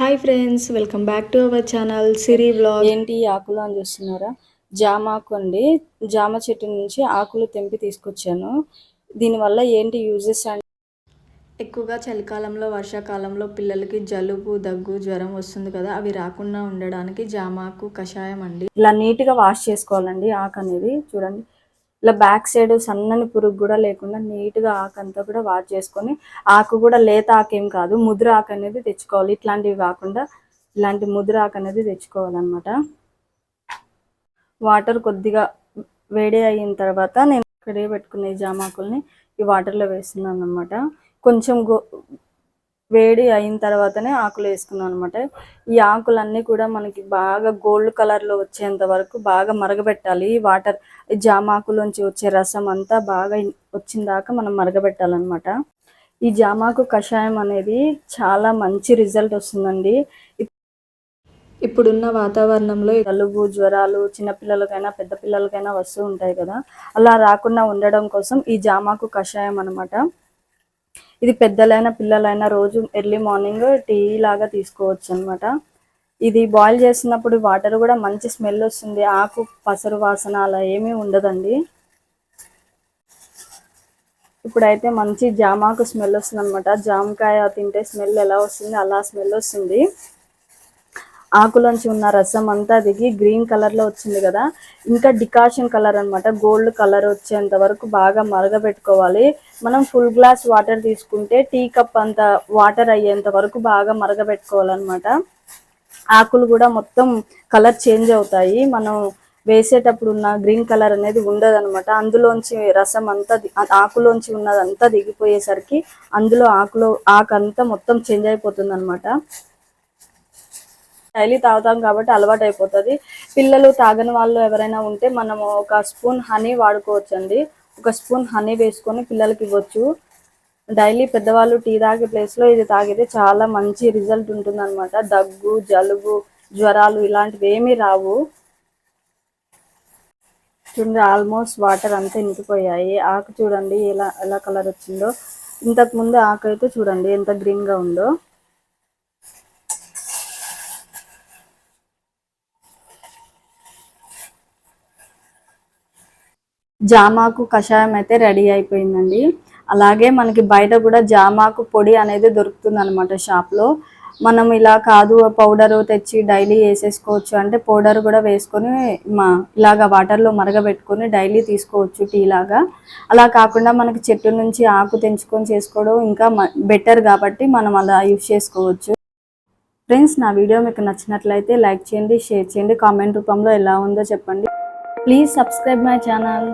Hi friends welcome back to our channel Siri blog ఏంటి ఈ ఆకులు అని చూస్తున్నారా? జామ ఆకు అండి. జామ చెట్టు నుంచి ఆకులు తెంపి తీసుకొచ్చాను. దీనివల్ల ఏంటి యూజెస్ అంటే ఎక్కువగా చలికాలంలో వర్షాకాలంలో పిల్లలకి జలుబు దగ్గు జ్వరం వస్తుంది కదా అవి రాకుండా ఉండడానికి జామాకు కషాయం అండి. ఇలా నీట్గా వాష్ చేసుకోవాలండి ఆకు అనేది. చూడండి. ఇలా బ్యాక్ సైడ్ సన్నని పురుగు కూడా లేకుండా నీట్గా ఆకు అంతా కూడా వాష్ చేసుకొని ఆకు కూడా లేత ఆకేం కాదు ముద్ర ఆకు అనేది తెచ్చుకోవాలి. ఇట్లాంటివి కాకుండా ఇలాంటి ముద్ర ఆకు అనేది తెచ్చుకోవాలన్నమాట. వాటర్ కొద్దిగా వేడి అయిన తర్వాత నేను ఇక్కడే పెట్టుకున్న ఈ జామాకుల్ని ఈ వాటర్లో వేస్తున్నాను అనమాట కొంచెం గో వేడి అయిన తర్వాతనే ఆకులు వేసుకున్నాను అనమాట ఈ ఆకులన్నీ కూడా మనకి బాగా గోల్డ్ కలర్లో వచ్చేంత వరకు బాగా మరగబెట్టాలి. వాటర్ ఈ జామాకులోంచి వచ్చే రసం అంతా బాగా వచ్చిన దాకా మనం మరగబెట్టాలన్నమాట. ఈ జామాకు కషాయం అనేది చాలా మంచి రిజల్ట్ వస్తుందండి. ఇప్పుడున్న వాతావరణంలో జలుబు జ్వరాలు చిన్నపిల్లలకైనా పెద్ద పిల్లలకైనా వస్తూ ఉంటాయి కదా. అలా రాకుండా ఉండడం కోసం ఈ జామాకు కషాయం అనమాట ఇది పెద్దలైనా పిల్లలైనా రోజు ఎర్లీ మార్నింగ్ టీ లాగా తీసుకోవచ్చు అనమాట ఇది బాయిల్ చేసినప్పుడు వాటర్ కూడా మంచి స్మెల్ వస్తుంది. ఆకు పసరు వాసన అలా ఏమీ ఉండదండి. ఇప్పుడైతే మంచి జామాకు స్మెల్ వస్తుంది అనమాట జామకాయ తింటే స్మెల్ ఎలా వస్తుంది అలా స్మెల్ వస్తుంది. ఆకులోంచి ఉన్న రసం అంతా దిగి గ్రీన్ కలర్లో వచ్చింది కదా. ఇంకా డికాషన్ కలర్ అనమాట గోల్డ్ కలర్ వచ్చేంత వరకు బాగా మరగబెట్టుకోవాలి. మనం ఫుల్ గ్లాస్ వాటర్ తీసుకుంటే టీ కప్ అంత వాటర్ అయ్యేంత వరకు బాగా మరగబెట్టుకోవాలన్నమాట. ఆకులు కూడా మొత్తం కలర్ చేంజ్ అవుతాయి. మనం వేసేటప్పుడు ఉన్న గ్రీన్ కలర్ అనేది ఉండదు అనమాట అందులోంచి రసం అంతా ఆకులోంచి ఉన్నదంతా దిగిపోయేసరికి అందులో ఆకులో ఆకంతా మొత్తం చేంజ్ అయిపోతుంది అనమాట డైలీ తాగుతాం కాబట్టి అలవాటు అయిపోతుంది పిల్లలు తాగని వాళ్ళు ఎవరైనా ఉంటే మనము ఒక స్పూన్ హనీ వాడుకోవచ్చు అండి ఒక స్పూన్ హనీ వేసుకొని పిల్లలకి ఇవ్వచ్చు. డైలీ పెద్దవాళ్ళు టీ తాగే ప్లేస్లో ఇది తాగితే చాలా మంచి రిజల్ట్ ఉంటుంది అనమాట దగ్గు జలుబు జ్వరాలు ఇలాంటివి ఏమీ రావు. చూడండి ఆల్మోస్ట్ వాటర్ అంతా ఇంకిపోయాయి. ఆకు చూడండి ఎలా ఎలా కలర్ వచ్చిందో. ఇంతకు ముందు ఆకు అయితే చూడండి ఎంత గ్రీన్గా ఉందో. జామాకు కషాయం అయితే రెడీ అయిపోయిందండి. అలాగే మనకి బయట కూడా జామాకు పొడి అనేది దొరుకుతుంది అనమాట షాప్లో. మనం ఇలా కాదు పౌడర్ తెచ్చి డైలీ వేసేసుకోవచ్చు. అంటే పౌడర్ కూడా వేసుకొని మా ఇలాగా వాటర్లో మరగబెట్టుకొని డైలీ తీసుకోవచ్చు టీ లాగా. అలా కాకుండా మనకి చెట్టు నుంచి ఆకు తెంచుకొని చేసుకోవడం ఇంకా బెటర్ కాబట్టి మనం అలా యూస్ చేసుకోవచ్చు. ఫ్రెండ్స్ నా వీడియో మీకు నచ్చినట్లయితే లైక్ చేయండి షేర్ చేయండి. కామెంట్ రూపంలో ఎలా ఉందో చెప్పండి. Please subscribe my channel.